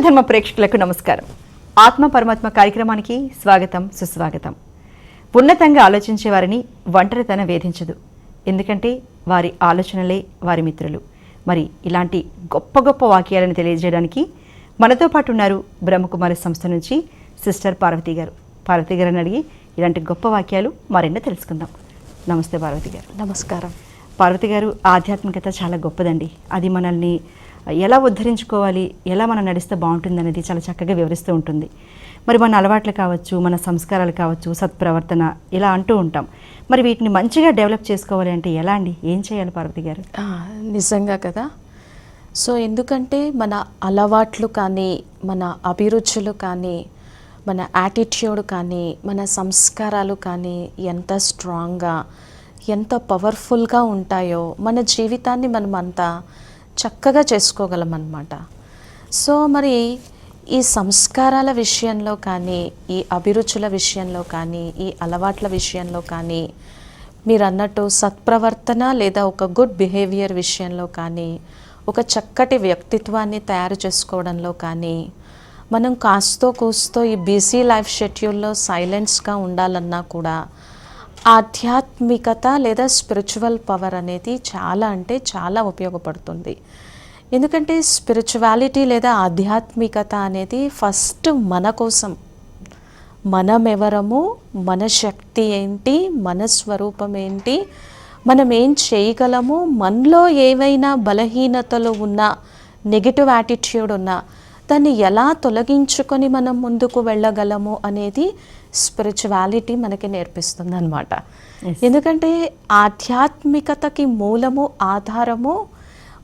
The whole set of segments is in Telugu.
విశ్వధర్మ ప్రేక్షకులకు నమస్కారం. ఆత్మ పరమాత్మ కార్యక్రమానికి స్వాగతం సుస్వాగతం. ఉన్నతంగా ఆలోచించే వారిని ఒంటరితనం వేధించదు. ఎందుకంటే వారి ఆలోచనలే వారి మిత్రులు. మరి ఇలాంటి గొప్ప గొప్ప వాక్యాలను తెలియజేయడానికి మనతో పాటు ఉన్నారు బ్రహ్మకుమారి సంస్థ నుంచి సిస్టర్ పార్వతి గారు. పార్వతి గారిని అడిగి ఇలాంటి గొప్ప వాక్యాలు మరెన్నో తెలుసుకుందాం. నమస్తే పార్వతి గారు. నమస్కారం. పార్వతి గారు ఆధ్యాత్మికత చాలా గొప్పదండి. అది మనల్ని ఎలా ఉద్ధరించుకోవాలి ఎలా మనం నడిస్తే బాగుంటుంది అనేది చాలా చక్కగా వివరిస్తూ ఉంటుంది. మరి మన అలవాట్లు కావచ్చు మన సంస్కారాలు కావచ్చు సత్ప్రవర్తన ఇలా అంటూ ఉంటాం. మరి వీటిని మంచిగా డెవలప్ చేసుకోవాలి అంటే ఎలా అండి? ఏం చేయాలి పార్వతి గారు? నిజంగా కదా. సో ఎందుకంటే మన అలవాట్లు కానీ మన అభిరుచులు కానీ మన యాటిట్యూడ్ కానీ మన సంస్కారాలు కానీ ఎంత స్ట్రాంగ్గా ఎంత పవర్ఫుల్గా ఉంటాయో మన జీవితాన్ని మనం అంతా చక్కగా చేసుకోగలం అన్నమాట సో మరి ఈ సంస్కారాల విషయంలో కానీ ఈ అభిరుచుల విషయంలో కానీ ఈ అలవాట్ల విషయంలో కానీ మీరు అన్నట్టు సత్ప్రవర్తన లేదా ఒక గుడ్ బిహేవియర్ విషయంలో కానీ ఒక చక్కటి వ్యక్తిత్వాన్ని తయారు చేసుకోవడంలో కానీ మనం కాస్తో కూస్తో ఈ బిజీ లైఫ్ షెడ్యూల్లో సైలెన్స్గా ఉండాలన్నా కూడా ఆధ్యాత్మికత లేదా స్పిరిచువల్ పవర్ అనేది చాలా అంటే చాలా ఉపయోగపడుతుంది. ఎందుకంటే స్పిరిచువాలిటీ లేదా ఆధ్యాత్మికత అనేది ఫస్ట్ మన కోసం. మనమెవరము మన శక్తి ఏంటి మన స్వరూపం ఏంటి మనం ఏం చేయగలము మనలో ఏవైనా బలహీనతలు ఉన్నా నెగిటివ్ యాటిట్యూడ్ ఉన్నా దాన్ని ఎలా తొలగించుకొని మనం ముందుకు వెళ్ళగలము అనేది స్పిరిచువాలిటీ మనకి నేర్పిస్తుంది అనమాట ఎందుకంటే ఆధ్యాత్మికతకి మూలము ఆధారము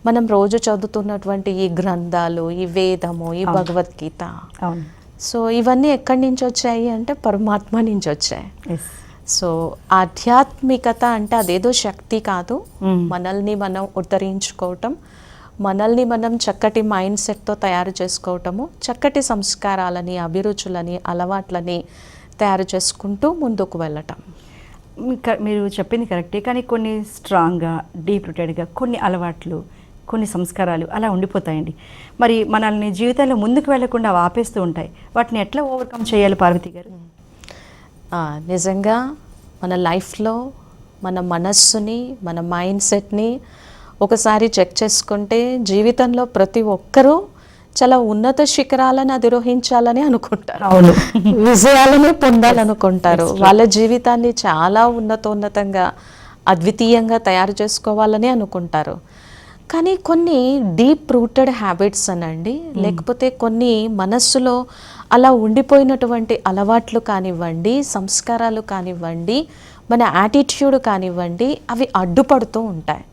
మనం రోజు చదువుతున్నటువంటి ఈ గ్రంథాలు ఈ వేదము ఈ భగవద్గీత. సో ఇవన్నీ ఎక్కడి నుంచి వచ్చాయి అంటే పరమాత్మ నుంచి వచ్చాయి. సో ఆధ్యాత్మికత అంటే అదేదో శక్తి కాదు. Mm. మనల్ని మనం ఉద్ధరించుకోవటం మనల్ని మనం చక్కటి మైండ్ సెట్తో తయారు చేసుకోవటము చక్కటి సంస్కారాలని అభిరుచులని అలవాట్లని తయారు చేసుకుంటూ ముందుకు వెళ్ళటం. మీరు చెప్పింది కరెక్టే. కానీ కొన్ని స్ట్రాంగ్గా డీప్ రూటెడ్గా కొన్ని అలవాట్లు కొన్ని సంస్కారాలు అలా ఉండిపోతాయండి. మరి మనల్ని జీవితంలో ముందుకు వెళ్ళకుండా ఆపేస్తూ ఉంటాయి. వాటిని ఎట్లా ఓవర్కమ్ చేయాలి పార్వతి గారు? నిజంగా మన లైఫ్లో మన మనస్సుని మన మైండ్ సెట్ని ఒకసారి చెక్ చేసుకుంటే జీవితంలో ప్రతి ఒక్కరూ చాలా ఉన్నత శిఖరాలను అధిరోహించాలని అనుకుంటారు. అవును. విజయాలను పొందాలనుకుంటారు. వాళ్ళ జీవితాన్ని చాలా ఉన్నతోన్నతంగా అద్వితీయంగా తయారు చేసుకోవాలని అనుకుంటారు. కానీ కొన్ని డీప్ రూటెడ్ హ్యాబిట్స్ అనండి. లేకపోతే కొన్ని మనస్సులో అలా ఉండిపోయినటువంటి అలవాట్లు కానివ్వండి సంస్కారాలు కానివ్వండి మన యాటిట్యూడ్ కానివ్వండి అవి అడ్డుపడుతూ ఉంటాయి.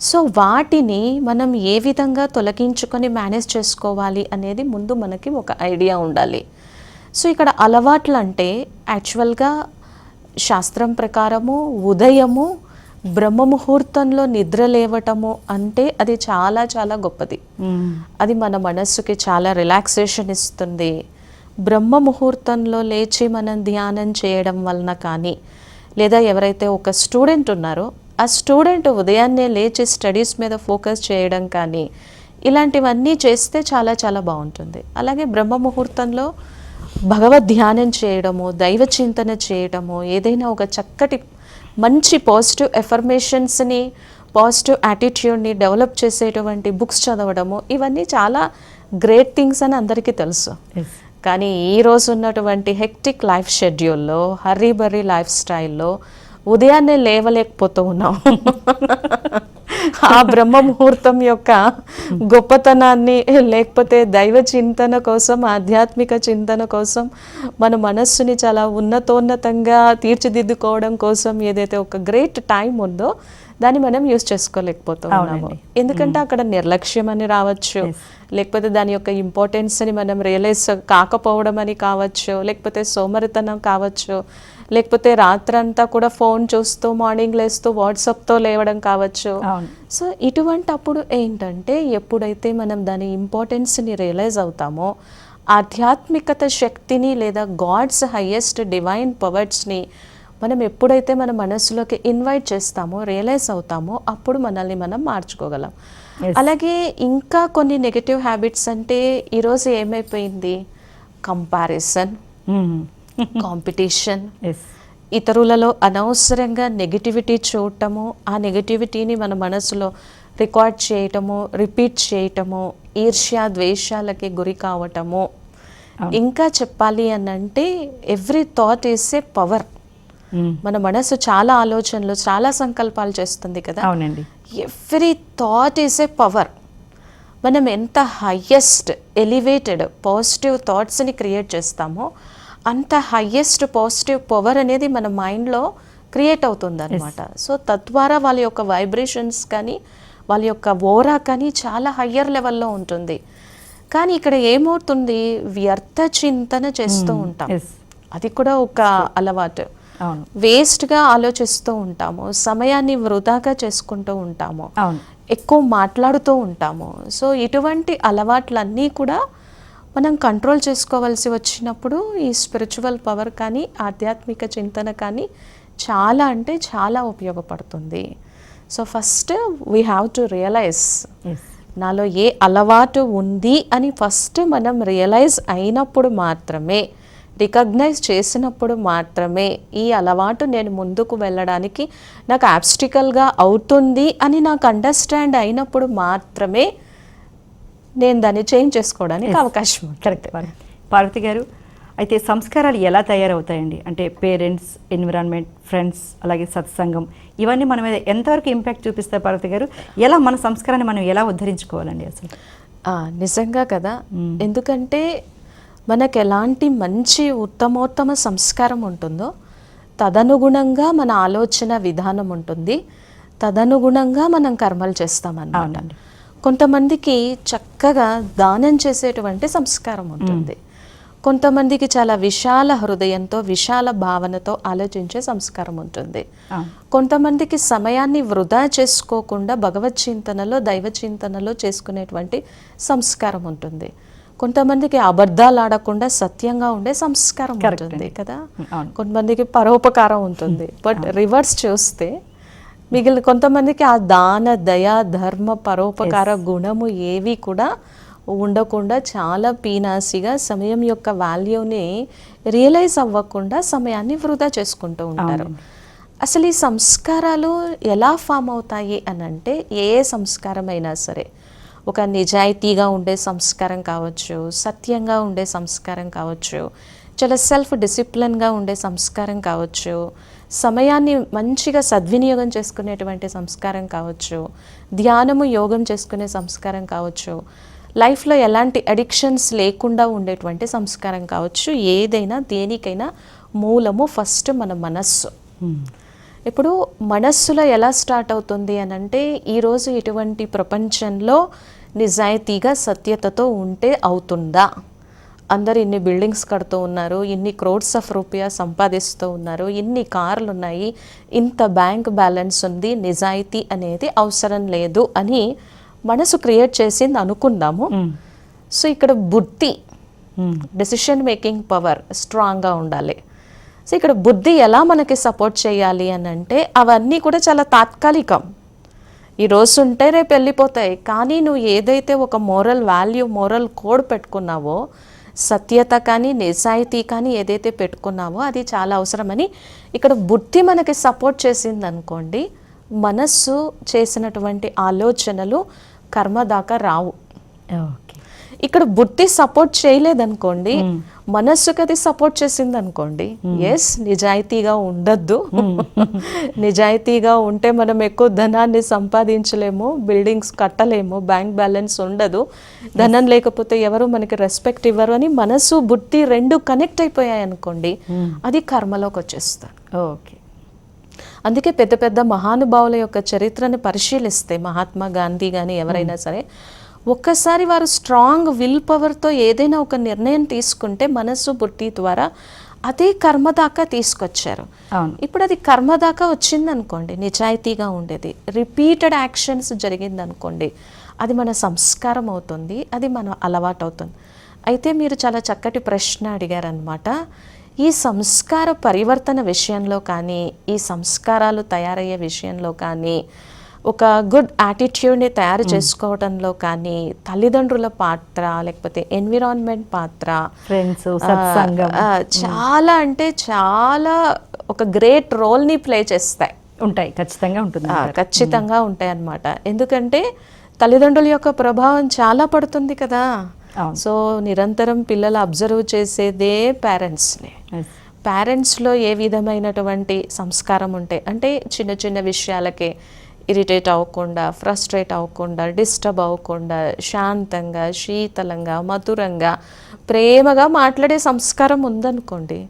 సో వాటిని మనం ఏ విధంగా తొలగించుకొని మేనేజ్ చేసుకోవాలి అనేది ముందు మనకి ఒక ఐడియా ఉండాలి. సో ఇక్కడ అలవాట్లు అంటే యాక్చువల్గా శాస్త్రం ప్రకారము ఉదయము బ్రహ్మ ముహూర్తంలో నిద్ర లేవటము అంటే అది చాలా చాలా గొప్పది. అది మన మనస్సుకి చాలా రిలాక్సేషన్ ఇస్తుంది. బ్రహ్మ ముహూర్తంలో లేచి మనం ధ్యానం చేయడం వలన కానీ లేదా ఎవరైతే ఒక స్టూడెంట్ ఉన్నారో ఆ స్టూడెంట్ ఉదయాన్నే లేచి స్టడీస్ మీద ఫోకస్ చేయడం కానీ ఇలాంటివన్నీ చేస్తే చాలా చాలా బాగుంటుంది అలాగే బ్రహ్మ ముహూర్తంలో భగవద్ ధ్యానం చేయడము దైవ చింతన చేయడము ఏదైనా ఒక చక్కటి మంచి పాజిటివ్ ఎఫర్మేషన్స్ని పాజిటివ్ యాటిట్యూడ్ని డెవలప్ చేసేటువంటి బుక్స్ చదవడము ఇవన్నీ చాలా గ్రేట్ థింగ్స్ అని అందరికీ తెలుసు. కానీ ఈ రోజు ఉన్నటువంటి హెక్టిక్ లైఫ్ షెడ్యూల్లో హర్రీ బర్రీ లైఫ్ స్టైల్లో ఉదయాన్నే లేవలేకపోతూ ఉన్నాం. ఆ బ్రహ్మ ముహూర్తం యొక్క గొప్పతనాన్ని లేకపోతే దైవ చింతన కోసం ఆధ్యాత్మిక చింతన కోసం మన మనస్సుని చాలా ఉన్నతోన్నతంగా తీర్చిదిద్దుకోవడం కోసం ఏదైతే ఒక గ్రేట్ టైం ఉందో దాన్ని మనం యూస్ చేసుకోలేకపోతూ ఉన్నాము. ఎందుకంటే అక్కడ నిర్లక్ష్యం అని రావచ్చు లేకపోతే దాని యొక్క ఇంపార్టెన్స్ని మనం రియలైజ్ కాకపోవడం అని కావచ్చు లేకపోతే సోమరితనం కావచ్చు లేకపోతే రాత్రంతా కూడా ఫోన్ చూస్తూ మార్నింగ్ లేస్తూ వాట్సాప్తో లేవడం కావచ్చు. సో ఇటువంటి అప్పుడు ఏంటంటే ఎప్పుడైతే మనం దాని ఇంపార్టెన్స్ని రియలైజ్ అవుతామో ఆధ్యాత్మికత శక్తిని లేదా గాడ్స్ హయ్యెస్ట్ డివైన్ పవర్స్ని మనం ఎప్పుడైతే మన మనసులోకి ఇన్వైట్ చేస్తామో రియలైజ్ అవుతామో అప్పుడు మనల్ని మనం మార్చుకోగలం. అలాగే ఇంకా కొన్ని నెగటివ్ హ్యాబిట్స్ అంటే ఈరోజు ఏమైపోయింది? కంపారిజన్. కాంపిటీషన్. ఇతరులలో అనవసరంగా నెగిటివిటీ చూడటము ఆ నెగిటివిటీని మన మనసులో రికార్డ్ చేయటము రిపీట్ చేయటము ఈర్ష్య ద్వేషాలకి గురి కావటము. ఇంకా చెప్పాలి అని అంటే every thought is a power. మన మనసు చాలా ఆలోచనలు చాలా సంకల్పాలు చేస్తుంది కదా. అవునండి. Every thought is a power. మనం ఎంత హయ్యెస్ట్ ఎలివేటెడ్ పాజిటివ్ థాట్స్ని క్రియేట్ చేస్తామో అంత హయ్యెస్ట్ పాజిటివ్ పవర్ అనేది మన మైండ్లో క్రియేట్ అవుతుంది అనమాట సో తద్వారా వాళ్ళ యొక్క వైబ్రేషన్స్ కానీ వాళ్ళ యొక్క ఓరా కానీ చాలా హయ్యర్ లెవెల్లో ఉంటుంది. కానీ ఇక్కడ ఏమవుతుంది? వ్యర్థ చింతన చేస్తూ ఉంటాం. ఎస్ అది కూడా ఒక అలవాటు. వేస్ట్గా ఆలోచిస్తూ ఉంటాము. సమయాన్ని వృధాగా చేసుకుంటూ ఉంటాము. ఎక్కువ మాట్లాడుతూ ఉంటాము. సో ఇటువంటి అలవాట్లన్నీ కూడా మనం కంట్రోల్ చేసుకోవాల్సి వచ్చినప్పుడు ఈ స్పిరిచువల్ పవర్ కానీ ఆధ్యాత్మిక చింతన కానీ చాలా అంటే చాలా ఉపయోగపడుతుంది. So first we have to realise నాలో ఏ అలవాటు ఉంది అని ఫస్ట్ మనం రియలైజ్ అయినప్పుడు మాత్రమే రికగ్నైజ్ చేసినప్పుడు మాత్రమే ఈ అలవాటు నేను ముందుకు వెళ్ళడానికి నాకు ఆబ్స్టికల్గా అవుతుంది అని నాకు అండర్స్టాండ్ అయినప్పుడు మాత్రమే నేను దాన్ని చేంజ్ చేసుకోవడానికి అవకాశం కరెక్ట్ పార్వతి గారు అయితే సంస్కారాలు ఎలా తయారవుతాయండి? అంటే పేరెంట్స్ ఎన్విరాన్మెంట్ ఫ్రెండ్స్ అలాగే సత్సంగం ఇవన్నీ మన మీద ఎంతవరకు ఇంపాక్ట్ చూపిస్తాయి పార్వతి గారు? ఎలా మన సంస్కారాన్ని మనం ఎలా ఉద్ధరించుకోవాలండి అసలు? ఆ, నిజంగా కదా. ఎందుకంటే మనకు ఎలాంటి మంచి ఉత్తమోత్తమ సంస్కారం ఉంటుందో తదనుగుణంగా మన ఆలోచన విధానం ఉంటుంది. తదనుగుణంగా మనం కర్మలు చేస్తామన్నమాట. కొంతమందికి చక్కగా దానం చేసేటువంటి సంస్కారం ఉంటుంది కొంతమందికి చాలా విశాల హృదయంతో విశాల భావనతో ఆలోచించే సంస్కారం ఉంటుంది. కొంతమందికి సమయాన్ని వృధా చేసుకోకుండా భగవత్ చింతనలో దైవ చింతనలో చేసుకునేటువంటి సంస్కారం ఉంటుంది కొంతమందికి అబద్ధాలు ఆడకుండా సత్యంగా ఉండే సంస్కారం ఉంటుంది. కదా. కొంతమందికి పరోపకారం ఉంటుంది బట్ రివర్స్ చూస్తే మిగిలిన కొంతమందికి ఆ దాన దయ ధర్మ పరోపకార గుణము ఏవి కూడా ఉండకుండా చాలా పీనాసిగా సమయం యొక్క వాల్యూని రియలైజ్ అవ్వకుండా సమయాన్ని వృధా చేసుకుంటూ ఉంటారు. అసలు ఈ సంస్కారాలు ఎలా ఫామ్ అవుతాయి అని అంటే ఏ ఏ సంస్కారం అయినా సరే ఒక నిజాయితీగా ఉండే సంస్కారం కావచ్చు సత్యంగా ఉండే సంస్కారం కావచ్చు చాలా సెల్ఫ్ డిసిప్లిన్గా ఉండే సంస్కారం కావచ్చు సమయాన్ని మంచిగా సద్వినియోగం చేసుకునేటువంటి సంస్కారం కావచ్చు ధ్యానము యోగం చేసుకునే సంస్కారం కావచ్చు లైఫ్లో ఎలాంటి అడిక్షన్స్ లేకుండా ఉండేటువంటి సంస్కారం కావచ్చు ఏదైనా దేనికైనా మూలము ఫస్ట్ మన మనస్సు. ఇప్పుడు మనస్సులో ఎలా స్టార్ట్ అవుతుంది అని అంటే ఈరోజు ఇటువంటి ప్రపంచంలో నిజాయితీగా సత్యతతో ఉంటే అవుతుందా? అందరు ఇన్ని బిల్డింగ్స్ కడుతూ ఉన్నారు ఇన్ని క్రోడ్స్ ఆఫ్ రూపియా సంపాదిస్తూ ఉన్నారు ఇన్ని కార్లు ఉన్నాయి ఇంత బ్యాంక్ బ్యాలెన్స్ ఉంది నిజాయితీ అనేది అవసరం లేదు అని మనసు క్రియేట్ చేసింది అనుకుందాము. సో ఇక్కడ బుద్ధి డెసిషన్ మేకింగ్ పవర్ స్ట్రాంగ్గా ఉండాలి. సో ఇక్కడ బుద్ధి ఎలా మనకి సపోర్ట్ చేయాలి అని అంటే అవన్నీ కూడా చాలా తాత్కాలికం. ఈ రోజు ఉంటే రేపు వెళ్ళిపోతాయి. కానీ నువ్వు ఏదైతే ఒక మోరల్ వాల్యూ మోరల్ కోడ్ పెట్టుకున్నావో సత్యత కానీ నిజాయితీ కానీ ఏదైతే పెట్టుకున్నావో అది చాలా అవసరమని ఇక్కడ బుద్ధి మనకి సపోర్ట్ చేసింది అనుకోండి మనస్సు చేసినటువంటి ఆలోచనలు కర్మ దాకా రావు. ఓకే. ఇక్కడ బుద్ధి సపోర్ట్ చేయలేదనుకోండి మనస్సుకి అది సపోర్ట్ చేసింది అనుకోండి ఎస్ నిజాయితీగా ఉండద్దు. నిజాయితీగా ఉంటే మనం ఎక్కువ ధనాన్ని సంపాదించలేము బిల్డింగ్స్ కట్టలేము బ్యాంక్ బ్యాలెన్స్ ఉండదు. ధనం లేకపోతే ఎవరు మనకి రెస్పెక్ట్ ఇవ్వరు అని మనసు బుద్ధి రెండు కనెక్ట్ అయిపోయాయి అనుకోండి అది కర్మలోకి వచ్చేస్తారు ఓకే. అందుకే పెద్ద పెద్ద మహానుభావుల యొక్క చరిత్రని పరిశీలిస్తే మహాత్మా గాంధీ కానీ ఎవరైనా సరే ఒక్కసారి వారు స్ట్రాంగ్ విల్ పవర్తో ఏదైనా ఒక నిర్ణయం తీసుకుంటే మనస్సు బుద్ధి ద్వారా అదే కర్మ దాకా తీసుకొచ్చారు. ఇప్పుడు అది కర్మ దాకా వచ్చింది అనుకోండి నిజాయితీగా ఉండేది రిపీటెడ్ యాక్షన్స్ జరిగింది అనుకోండి అది మన సంస్కారం అవుతుంది అది మన అలవాటు అవుతుంది. అయితే మీరు చాలా చక్కటి ప్రశ్న అడిగారనమాట ఈ సంస్కార పరివర్తన విషయంలో కానీ ఈ సంస్కారాలు తయారయ్యే విషయంలో కానీ ఒక గుడ్ యాటిట్యూడ్ని తయారు చేసుకోవడంలో కానీ తల్లిదండ్రుల పాత్ర లేకపోతే ఎన్విరాన్మెంట్ పాత్ర ఫ్రెండ్స్ చాలా అంటే చాలా ఒక గ్రేట్ రోల్ని ప్లే చేస్తాయి. ఉంటాయి ఖచ్చితంగా ఉంటుంది ఖచ్చితంగా ఉంటాయి అన్నమాట. ఎందుకంటే తల్లిదండ్రుల యొక్క ప్రభావం చాలా పడుతుంది కదా. సో నిరంతరం పిల్లలు అబ్జర్వ్ చేసేదే పేరెంట్స్ని. పేరెంట్స్లో ఏ విధమైనటువంటి సంస్కారం ఉంటాయి అంటే చిన్న చిన్న విషయాలకే ఇరిటేట్ అవ్వకుండా ఫ్రస్ట్రేట్ అవ్వకుండా డిస్టర్బ్ అవ్వకుండా శాంతంగా శీతలంగా మధురంగా ప్రేమగా మాట్లాడే సంస్కారం ఉందనుకోండి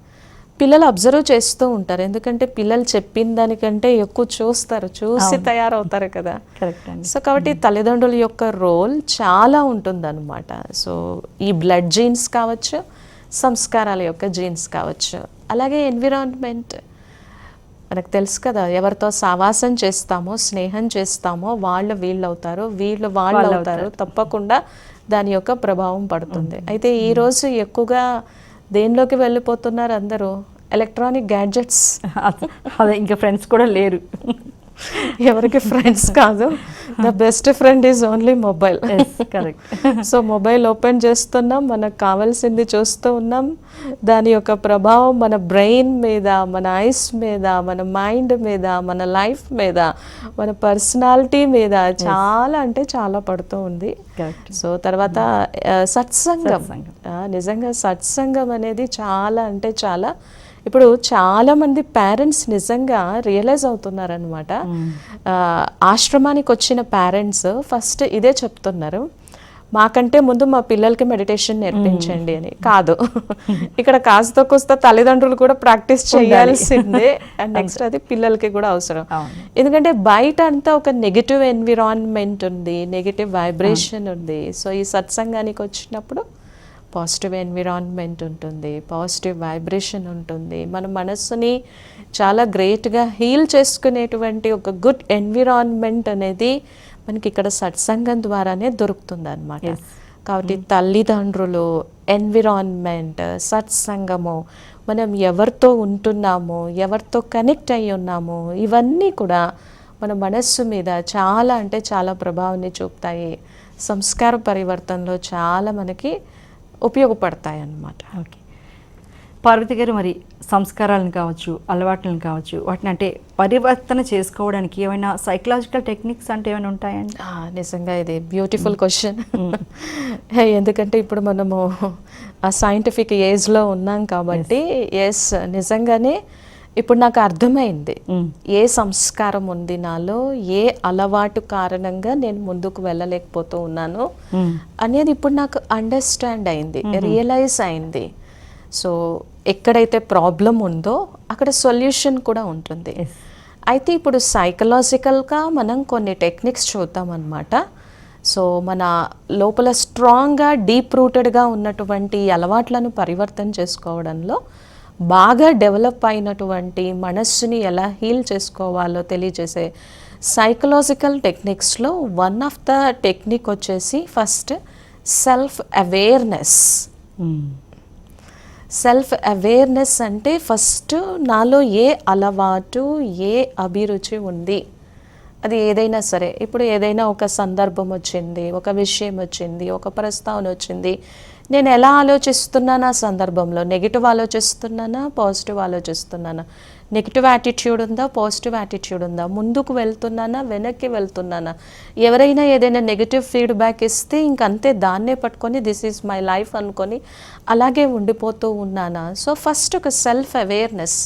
పిల్లలు అబ్జర్వ్ చేస్తూ ఉంటారు. ఎందుకంటే పిల్లలు చెప్పిన దానికంటే ఎక్కువ చూస్తారు చూసి తయారవుతారు కదా. సో కాబట్టి తల్లిదండ్రుల యొక్క రోల్ చాలా ఉంటుందన్నమాట. సో ఈ బ్లడ్ జీన్స్ కావచ్చు సంస్కారాల యొక్క జీన్స్ కావచ్చు అలాగే ఎన్విరాన్మెంట్ మనకు తెలుసు కదా ఎవరితో సావాసం చేస్తామో స్నేహం చేస్తామో వాళ్ళు వీళ్ళు అవుతారు వీళ్ళు వాళ్ళు అవుతారు తప్పకుండా దాని యొక్క ప్రభావం పడుతుంది. అయితే ఈ రోజు ఎక్కువగా దేనిలోకి వెళ్ళిపోతున్నారు అందరూ? Electronic gadgets. అదే ఇంకా ఫ్రెండ్స్ కూడా లేరు. ఎవరికి ఫ్రెండ్స్ కాదు. The best friend is only mobile correct so mobile open చేస్తున్నాం మనకు కావాల్సింది చూస్తూ ఉన్నాం. దాని యొక్క ప్రభావం మన బ్రెయిన్ మీద మన ఐస్ మీద మన మైండ్ మీద మన లైఫ్ మీద మన పర్సనాలిటీ మీద చాలా అంటే చాలా పడుతూ ఉంది. సో తర్వాత సత్సంగం సత్సంగం. ఆ, నిజంగా సత్సంగం అనేది చాలా అంటే చాలా ఇప్పుడు చాలా మంది పేరెంట్స్ నిజంగా రియలైజ్ అవుతున్నారనమాట ఆశ్రమానికి వచ్చిన పేరెంట్స్ ఫస్ట్ ఇదే చెప్తున్నారు. మాకంటే ముందు మా పిల్లలకి మెడిటేషన్ నేర్పించండి అని. కాదు. ఇక్కడ కాస్త కోస్త తల్లిదండ్రులు కూడా ప్రాక్టీస్ చేయాల్సిందే. అండ్ నెక్స్ట్ అది పిల్లలకి కూడా అవసరం. ఎందుకంటే బయట అంతా ఒక నెగిటివ్ ఎన్విరాన్మెంట్ ఉంది నెగిటివ్ వైబ్రేషన్ ఉంది. సో ఈ సత్సంగానికి వచ్చినప్పుడు పాజిటివ్ ఎన్విరాన్మెంట్ ఉంటుంది పాజిటివ్ వైబ్రేషన్ ఉంటుంది. మన మనస్సుని చాలా గ్రేట్గా హీల్ చేసుకునేటువంటి ఒక గుడ్ ఎన్విరాన్మెంట్ అనేది మనకి ఇక్కడ సత్సంగం ద్వారానే దొరుకుతుంది అనమాట. కాబట్టి తల్లిదండ్రులు ఎన్విరాన్మెంట్ సత్సంగము మనం ఎవరితో ఉంటున్నాము ఎవరితో కనెక్ట్ అయి ఉన్నాము ఇవన్నీ కూడా మన మనస్సు మీద చాలా అంటే చాలా ప్రభావాన్ని చూపుతాయి. సంస్కార పరివర్తనలో చాలా మనకి ఉపయోగపడతాయి అన్నమాట ఓకే. పార్వతి గారు మరి సంస్కారాలను కావచ్చు అలవాట్లను కావచ్చు వాటిని అంటే పరివర్తన చేసుకోవడానికి ఏమైనా సైకలాజికల్ టెక్నిక్స్ అంటే ఏమైనా ఉంటాయండి? నిజంగా ఇది బ్యూటిఫుల్ క్వశ్చన్ ఎందుకంటే ఇప్పుడు మనము ఆ సైంటిఫిక్ ఏజ్లో ఉన్నాం కాబట్టి ఎస్ నిజంగానే ఇప్పుడు నాకు అర్థమైంది. ఏ సంస్కారం ఉంది నాలో ఏ అలవాటు కారణంగా నేను ముందుకు వెళ్ళలేకపోతూ ఉన్నాను. అనేది ఇప్పుడు నాకు అండర్స్టాండ్ అయింది రియలైజ్ అయింది సో ఎక్కడైతే ప్రాబ్లం ఉందో అక్కడ సొల్యూషన్ కూడా ఉంటుంది. అయితే ఇప్పుడు సైకలాజికల్గా మనం కొన్ని టెక్నిక్స్ చూద్దాం అనమాట సో మన లోపల స్ట్రాంగ్గా డీప్ రూటెడ్గా ఉన్నటువంటి అలవాట్లను పరివర్తన చేసుకోవడంలో బాగా డెవలప్ అయినటువంటి మనస్సుని ఎలా హీల్ చేసుకోవాలో తెలియజేసే సైకలాజికల్ టెక్నిక్స్లో వన్ ఆఫ్ ద టెక్నిక్ వచ్చేసి first self awareness. Self awareness అంటే ఫస్ట్ నాలో ఏ అలవాటు ఏ అభిరుచి ఉంది? అది ఏదైనా సరే. ఇప్పుడు ఏదైనా ఒక సందర్భం వచ్చింది ఒక విషయం వచ్చింది ఒక ప్రస్తావన వచ్చింది నేను ఎలా ఆలోచిస్తున్నానా ఆ సందర్భంలో? నెగిటివ్ ఆలోచిస్తున్నానా? పాజిటివ్ ఆలోచిస్తున్నానా? నెగిటివ్ యాటిట్యూడ్ ఉందా? పాజిటివ్ యాటిట్యూడ్ ఉందా? ముందుకు వెళ్తున్నానా? వెనక్కి వెళ్తున్నానా? ఎవరైనా ఏదైనా నెగిటివ్ ఫీడ్బ్యాక్ ఇస్తే ఇంకంతే దాన్నే పట్టుకొని దిస్ ఈజ్ మై లైఫ్ అనుకొని అలాగే ఉండిపోతూ ఉన్నానా? సో ఫస్ట్ ఒక సెల్ఫ్ అవేర్నెస్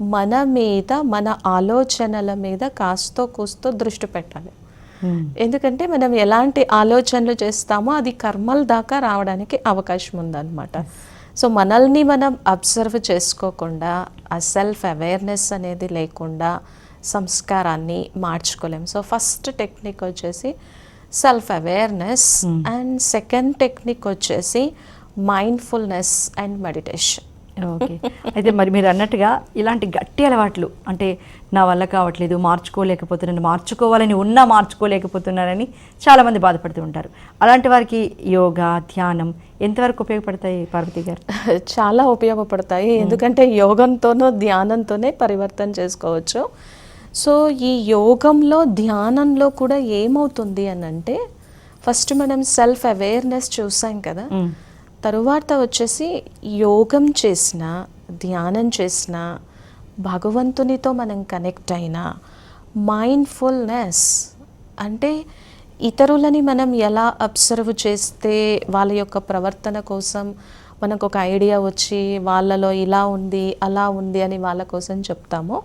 మన మీద మన ఆలోచనల మీద కాస్తో కూస్తో దృష్టి పెట్టాలి. ఎందుకంటే మనం ఎలాంటి ఆలోచనలు చేస్తామో అది కర్మల దాకా రావడానికి అవకాశం ఉందన్నమాట. సో మనల్ని మనం అబ్జర్వ్ చేసుకోకుండా ఆ సెల్ఫ్ అవేర్నెస్ అనేది లేకుండా సంస్కారాన్ని మార్చుకోలేం. సో ఫస్ట్ టెక్నిక్ వచ్చేసి self awareness and second technique వచ్చేసి మైండ్ఫుల్నెస్ అండ్ మెడిటేషన్ ఓకే అయితే మరి మీరు అన్నట్టుగా ఇలాంటి గట్టి అలవాట్లు అంటే నా వల్ల కావట్లేదు మార్చుకోలేకపోతున్నాను మార్చుకోవాలని ఉన్నా మార్చుకోలేకపోతున్నానని చాలామంది బాధపడుతూ ఉంటారు. అలాంటి వారికి యోగా ధ్యానం ఎంతవరకు ఉపయోగపడతాయి పార్వతి గారు? చాలా ఉపయోగపడతాయి. ఎందుకంటే యోగంతోనో ధ్యానంతోనే పరివర్తన చేసుకోవచ్చు. సో ఈ యోగంలో ధ్యానంలో కూడా ఏమవుతుంది అని అంటే ఫస్ట్ మనం సెల్ఫ్ అవేర్నెస్ చూసాం కదా. తరువాత వచ్చేసి యోగం చేసిన ధ్యానం చేసిన భగవంతునితో మనం కనెక్ట్ అయినా మైండ్ఫుల్నెస్ అంటే ఇతరులని మనం ఎలా అబ్సర్వ్ చేస్తే వాళ్ళ యొక్క ప్రవర్తన కోసం మనకు ఒక ఐడియా వచ్చి వాళ్ళలో ఇలా ఉంది అలా ఉంది అని వాళ్ళ కోసం చెప్తామో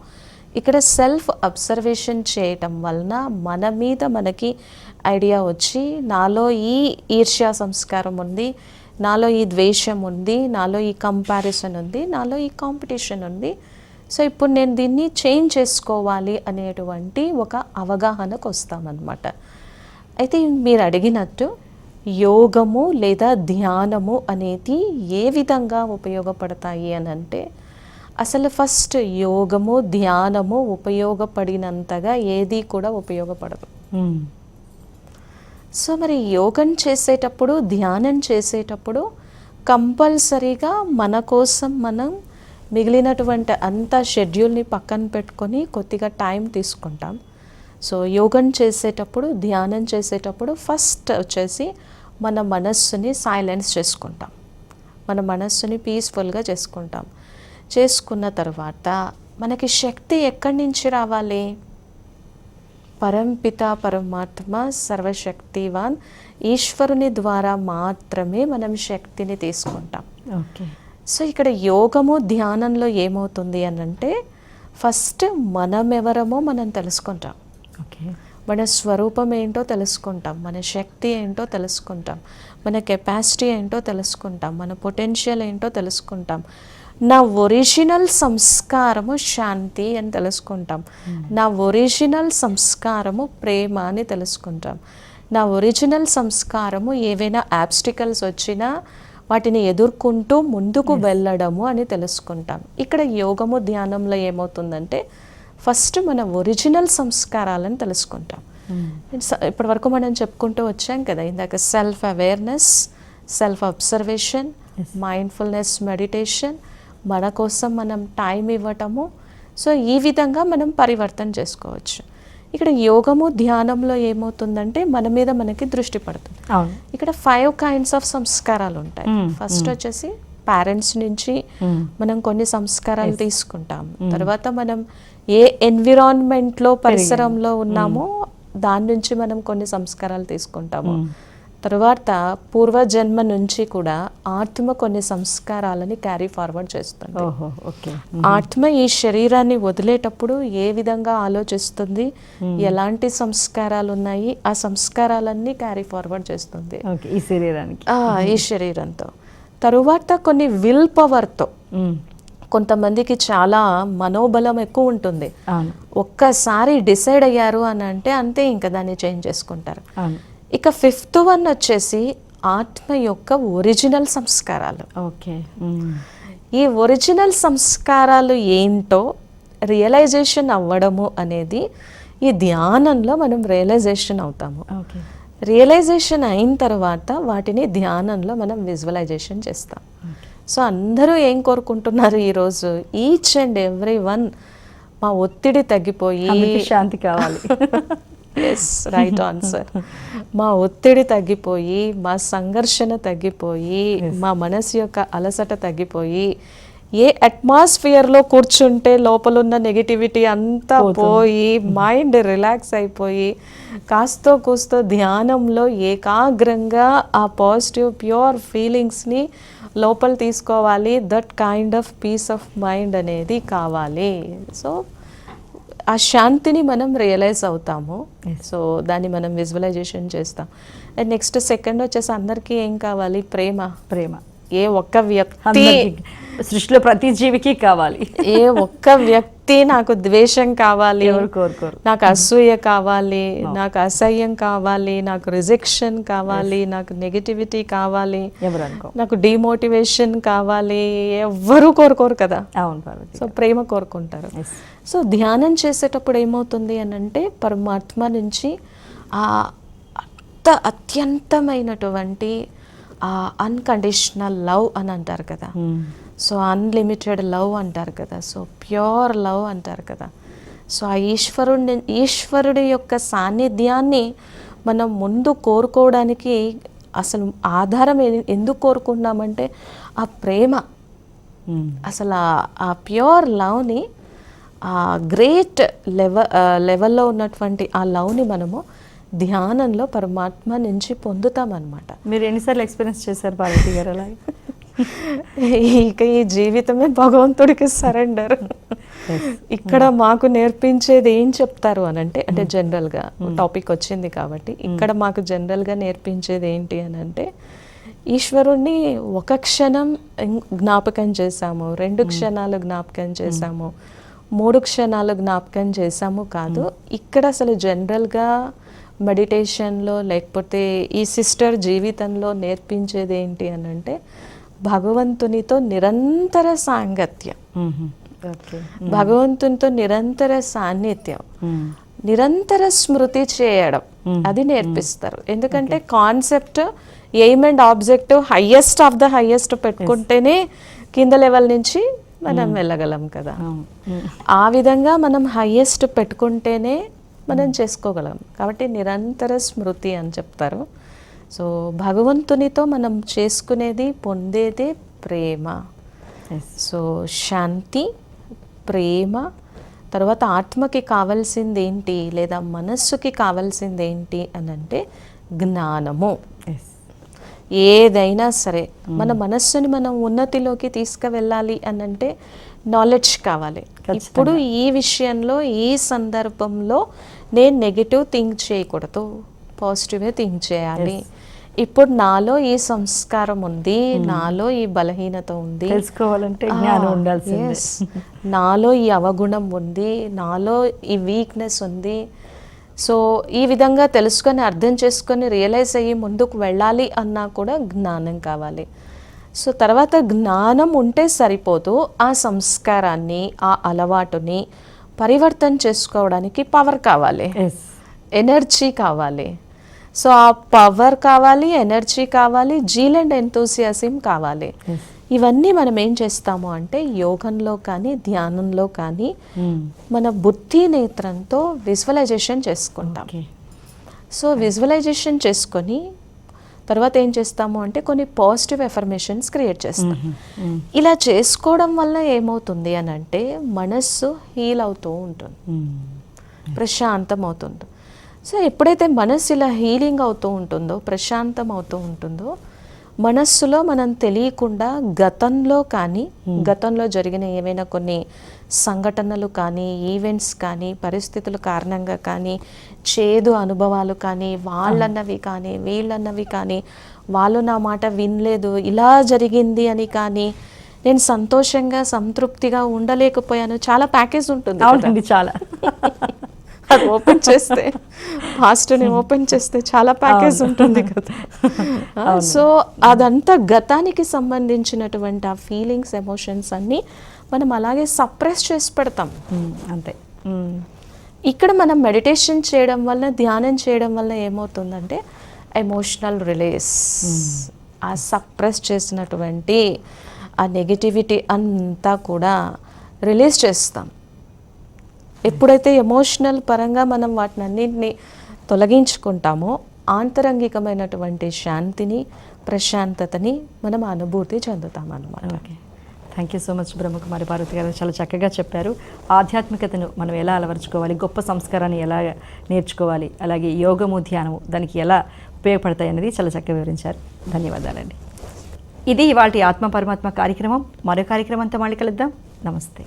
ఇక్కడ సెల్ఫ్ అబ్జర్వేషన్ చేయటం వలన మన మీద మనకి ఐడియా వచ్చి నాలో ఈ ఈర్ష్యా సంస్కారం ఉంది నాలో ఈ ద్వేషం ఉంది నాలో ఈ కంపారిజన్ ఉంది నాలో ఈ కాంపిటీషన్ ఉంది సో ఇప్పుడు నేను దీన్ని చేంజ్ చేసుకోవాలి అనేటువంటి ఒక అవగాహనకు వస్తామన్నమాట అయితే మీరు అడిగినట్టు యోగము లేదా ధ్యానము అనేది ఏ విధంగా ఉపయోగపడతాయి అని అంటే అసలు ఫస్ట్ యోగము ధ్యానము ఉపయోగపడినంతగా ఏది కూడా ఉపయోగపడదు. సో మరి యోగం చేసేటప్పుడు ధ్యానం చేసేటప్పుడు కంపల్సరీగా మన కోసం మనం మిగిలినటువంటి అంత షెడ్యూల్ని పక్కన పెట్టుకొని కొద్దిగా టైం తీసుకుంటాం. సో యోగం చేసేటప్పుడు ధ్యానం చేసేటప్పుడు ఫస్ట్ వచ్చేసి మన మనస్సుని సైలెన్స్ చేసుకుంటాం. మన మనస్సుని పీస్ఫుల్గా చేసుకుంటాం. చేసుకున్న తర్వాత మనకి శక్తి ఎక్కడి నుంచి రావాలి? పరంపిత పరమాత్మ సర్వశక్తివాన్ ఈశ్వరుని ద్వారా మాత్రమే మనం శక్తిని తీసుకుంటాం. ఓకే. సో ఇక్కడ యోగము ధ్యానంలో ఏమవుతుంది అని అంటే ఫస్ట్ మనం ఎవరమో మనం తెలుసుకుంటాం. ఓకే. మన స్వరూపం ఏంటో తెలుసుకుంటాం. మన శక్తి ఏంటో తెలుసుకుంటాం. మన కెపాసిటీ ఏంటో తెలుసుకుంటాం. మన పొటెన్షియల్ ఏంటో తెలుసుకుంటాం. నా ఒరిజినల్ సంస్కారము శాంతి అని తెలుసుకుంటాం. నా ఒరిజినల్ సంస్కారము ప్రేమ అని తెలుసుకుంటాం. నా ఒరిజినల్ సంస్కారము ఏవైనా ఆబ్స్టికల్స్ వచ్చినా వాటిని ఎదుర్కొంటూ ముందుకు వెళ్ళడము అని తెలుసుకుంటాం. ఇక్కడ యోగము ధ్యానంలో ఏమవుతుందంటే ఫస్ట్ మన ఒరిజినల్ సంస్కారాలను తెలుసుకుంటాం. స- ఇప్పటివరకు మనం చెప్పుకుంటూ వచ్చాం కదా ఇందాక self awareness self observation mindfulness meditation మన కోసం మనం టైం ఇవ్వటము. సో ఈ విధంగా మనం పరివర్తన చేసుకోవచ్చు. ఇక్కడ యోగము ధ్యానంలో ఏమవుతుందంటే మన మీద మనకి దృష్టి పడుతుంది. ఇక్కడ ఫైవ్ కైండ్స్ ఆఫ్ సంస్కారాలు ఉంటాయి. ఫస్ట్ వచ్చేసి పేరెంట్స్ నుంచి. మనం కొన్ని సంస్కారాలు తీసుకుంటాం. తర్వాత మనం ఏ ఎన్విరాన్మెంట్లో పరిసరంలో ఉన్నామో దాని నుంచి మనం కొన్ని సంస్కారాలు తీసుకుంటాము. తర్వాత పూర్వజన్మ నుంచి కూడా ఆత్మ కొన్ని సంస్కారాలని క్యారీ ఫార్వర్డ్ చేస్తుంది. ఆత్మ ఈ శరీరాన్ని వదిలేటప్పుడు ఏ విధంగా ఆలోచిస్తుంది? ఎలాంటి సంస్కారాలు ఉన్నాయి ఆ సంస్కారాలన్నీ క్యారీ ఫార్వర్డ్ చేస్తుంది. ఈ శరీరానికి. ఈ శరీరంతో. తరువాత కొన్ని విల్ పవర్తో. కొంతమందికి చాలా మనోబలం ఎక్కువ ఉంటుంది. ఒక్కసారి డిసైడ్ అయ్యారు అని అంటే అంతే ఇంకా దాన్ని చేంజ్ చేసుకుంటారు. ఇక ఫిఫ్త్ వన్ వచ్చేసి ఆత్మ యొక్క ఒరిజినల్ సంస్కారాలు. ఓకే. ఈ ఒరిజినల్ సంస్కారాలు ఏంటో రియలైజేషన్ అవ్వడము అనేది ఈ ధ్యానంలో మనం రియలైజేషన్ అవుతాము. ఓకే. రియలైజేషన్ అయిన తర్వాత వాటిని ధ్యానంలో మనం విజువలైజేషన్ చేస్తాం. సో అందరూ ఏం కోరుకుంటున్నారు ఈరోజు ఈచ్ అండ్ ఎవ్రీ వన్ మా ఒత్తిడి తగ్గిపోయి శాంతి కావాలి. ఎస్ రైట్ ఆన్సర్ మా ఒత్తిడి తగ్గిపోయి మా సంఘర్షణ తగ్గిపోయి మా మనసు యొక్క అలసట తగ్గిపోయి ఏ అట్మాస్ఫియర్లో కూర్చుంటే లోపల ఉన్న నెగిటివిటీ అంతా పోయి మైండ్ రిలాక్స్ అయిపోయి కాస్తో కూస్తో ధ్యానంలో ఏకాగ్రంగా ఆ పాజిటివ్ ప్యూర్ ఫీలింగ్స్ని లోపల తీసుకోవాలి. That kind of peace of mind అనేది కావాలి. సో ఆ శాంతిని మనం రియలైజ్ అవుతాము. సో దాన్ని మనం విజువలైజేషన్ చేస్తాం. అండ్ నెక్స్ట్ సెకండ్ వచ్చేసి అందరికీ ఏం కావాలి? ప్రేమ. ప్రేమ. ఏ ఒక్క వ్యక్తి సృష్టిలో ప్రతి జీవికి కావాలి. ఏ ఒక్క వ్యక్తి నాకు ద్వేషం కావాలి ఎవరు కోరుకోరు నాకు అసూయ కావాలి నాకు అసహ్యం కావాలి నాకు రిజెక్షన్ కావాలి నాకు నెగిటివిటీ కావాలి నాకు డిమోటివేషన్ కావాలి ఎవ్వరూ కోరుకోరు కదా. అవును సో ప్రేమ కోరుకుంటారు. సో ధ్యానం చేసేటప్పుడు ఏమవుతుంది అని అంటే పరమాత్మ నుంచి ఆ అత్యంతమైనటువంటి అన్కండిషనల్ లవ్ అని అంటారు కదా. సో అన్లిమిటెడ్ లవ్ అంటారు కదా సో ప్యూర్ లవ్ అంటారు కదా సో ఆ ఈశ్వరుడి ఈశ్వరుడి యొక్క సాన్నిధ్యాన్ని మనం ముందు కోరుకోవడానికి అసలు ఆధారం ఎందుకు కోరుకుంటున్నామంటే ఆ ప్రేమ మ్మ్. అసలు ఆ- ఆ ప్యూర్ లవ్ని ఆ గ్రేట్ లెవ లెవెల్లో ఉన్నటువంటి ఆ లవ్ని మనము ధ్యానంలో పరమాత్మ నుంచి పొందుతామన్నమాట. మీరు ఎన్నిసార్లు ఎక్స్పీరియన్స్ చేశారు పార్వతి గారు అలా ఇక ఈ జీవితమే భగవంతుడికి సరెండర్ ఇక్కడ మాకు నేర్పించేది ఏం చెప్తారు అని అంటే అంటే జనరల్గా టాపిక్ వచ్చింది కాబట్టి ఇక్కడ మాకు జనరల్గా నేర్పించేది ఏంటి అని అంటే ఈశ్వరుణ్ణి ఒక క్షణం జ్ఞాపకం చేశాము రెండు క్షణాలు జ్ఞాపకం చేశాము మూడు క్షణాలు జ్ఞాపకం చేశాము కాదు ఇక్కడ అసలు జనరల్గా మెడిటేషన్లో లేకపోతే ఈ సిస్టర్ జీవితంలో నేర్పించేది ఏంటి అని అంటే భగవంతునితో నిరంతర సాంగత్యం. భగవంతునితో నిరంతర సాన్నిధ్యం. నిరంతర స్మృతి చేయడం. అది నేర్పిస్తారు. ఎందుకంటే concept aim and objective highest of the highest పెట్టుకుంటేనే కింద లెవెల్ నుంచి మనం వెళ్ళగలం కదా. ఆ విధంగా మనం హయ్యెస్ట్ పెట్టుకుంటేనే మనం చేసుకోగలం. కాబట్టి నిరంతర స్మృతి అని చెప్తారు. సో భగవంతునితో మనం చేసుకునేది పొందేదే ప్రేమ. సో శాంతి ప్రేమ తర్వాత ఆత్మకి కావాల్సింది ఏంటి? లేదా మనస్సుకి కావాల్సింది ఏంటి? అని అంటే జ్ఞానము. ఏదైనా సరే మన మనస్సుని మనం ఉన్నతిలోకి తీసుకువెళ్ళాలి అని అంటే నాలెడ్జ్ కావాలి. ఇప్పుడు ఈ విషయంలో ఈ సందర్భంలో నేను నెగిటివ్ థింక్ చేయకూడదు. పాజిటివే థింక్ చేయాలి. ఇప్పుడు నాలో ఈ సంస్కారం ఉంది నాలో ఈ బలహీనత ఉంది. తెలుసుకోవాలంటే జ్ఞానం ఉండాల్సిందే. నాలో ఈ అవగుణం ఉంది నాలో ఈ వీక్నెస్ ఉంది. సో ఈ విధంగా తెలుసుకొని అర్థం చేసుకొని రియలైజ్ అయ్యి ముందుకు వెళ్ళాలి అన్నా కూడా జ్ఞానం కావాలి. సో తర్వాత జ్ఞానం ఉంటే సరిపోదు. ఆ సంస్కారాన్ని ఆ అలవాటుని పరివర్తన చేసుకోవడానికి పవర్ కావాలి. ఎనర్జీ కావాలి. సో ఆ పవర్ కావాలి ఎనర్జీ కావాలి జీల్ అండ్ ఎంతూసియాసిం కావాలి. ఇవన్నీ మనం ఏం చేస్తాము అంటే యోగంలో కానీ ధ్యానంలో కానీ మన బుద్ధి నేత్రంతో విజువలైజేషన్ చేసుకుంటాం. సో విజువలైజేషన్ చేసుకొని తర్వాత ఏం చేస్తాము అంటే కొన్ని పాజిటివ్ ఎఫర్మేషన్స్ క్రియేట్ చేస్తాం. ఇలా చేసుకోవడం వల్ల ఏమవుతుంది అని అంటే మనస్సు హీల్ అవుతూ ఉంటుంది. ప్రశాంతం అవుతుంది. సో ఎప్పుడైతే మనస్సు ఇలా హీలింగ్ అవుతూ ఉంటుందో ప్రశాంతం అవుతూ ఉంటుందో మనస్సులో మనం తెలియకుండా గతంలో కానీ గతంలో జరిగిన ఏమైనా కొన్ని సంఘటనలు కానీ ఈవెంట్స్ కానీ పరిస్థితుల కారణంగా కానీ చేదు అనుభవాలు కానీ వాళ్ళన్నవి కానీ వీళ్ళన్నవి కానీ వాళ్ళు నా మాట వినలేదు ఇలా జరిగింది అని కానీ నేను సంతోషంగా సంతృప్తిగా ఉండలేకపోయాను. చాలా ప్యాకేజ్ ఉంటుంది. అవునండి చాలా. అది ఓపెన్ చేస్తే. పాస్ట్ని ఓపెన్ చేస్తే చాలా ప్యాకేజ్ ఉంటుంది కదా. సో అదంతా గతానికి సంబంధించినటువంటి ఆ ఫీలింగ్స్ ఎమోషన్స్ అన్నీ మనం అలాగే సప్రెస్ చేసి పెడతాం. మ్మ్. అంతే. మ్మ్. ఇక్కడ మనం మెడిటేషన్ చేయడం వల్ల ధ్యానం చేయడం వల్ల ఏమవుతుందంటే ఎమోషనల్ రిలీజ్ ఆ సప్రెస్ చేసినటువంటి ఆ నెగిటివిటీ అంతా కూడా రిలీజ్ చేస్తాం. ఎప్పుడైతే ఎమోషనల్ పరంగా మనం వాటిని అన్నింటినీ తొలగించుకుంటామో ఆంతరంగికమైనటువంటి శాంతిని ప్రశాంతతని మనం అనుభూతి చెందుతాం అన్నమాట. Okay. Thank you so much Brahmakumari Bharathi గారు. చాలా చక్కగా చెప్పారు. ఆధ్యాత్మికతను మనం ఎలా అలవరుచుకోవాలి? గొప్ప సంస్కారాన్ని ఎలా నేర్చుకోవాలి? అలాగే యోగము ధ్యానము దానికి ఎలా ఉపయోగపడతాయి అనేది చాలా చక్కగా వివరించారు. ధన్యవాదాలండి. ఇది ఇవాళ ఆత్మ పరమాత్మ కార్యక్రమం. మరో కార్యక్రమంతో మళ్ళీ కలుద్దాం. నమస్తే.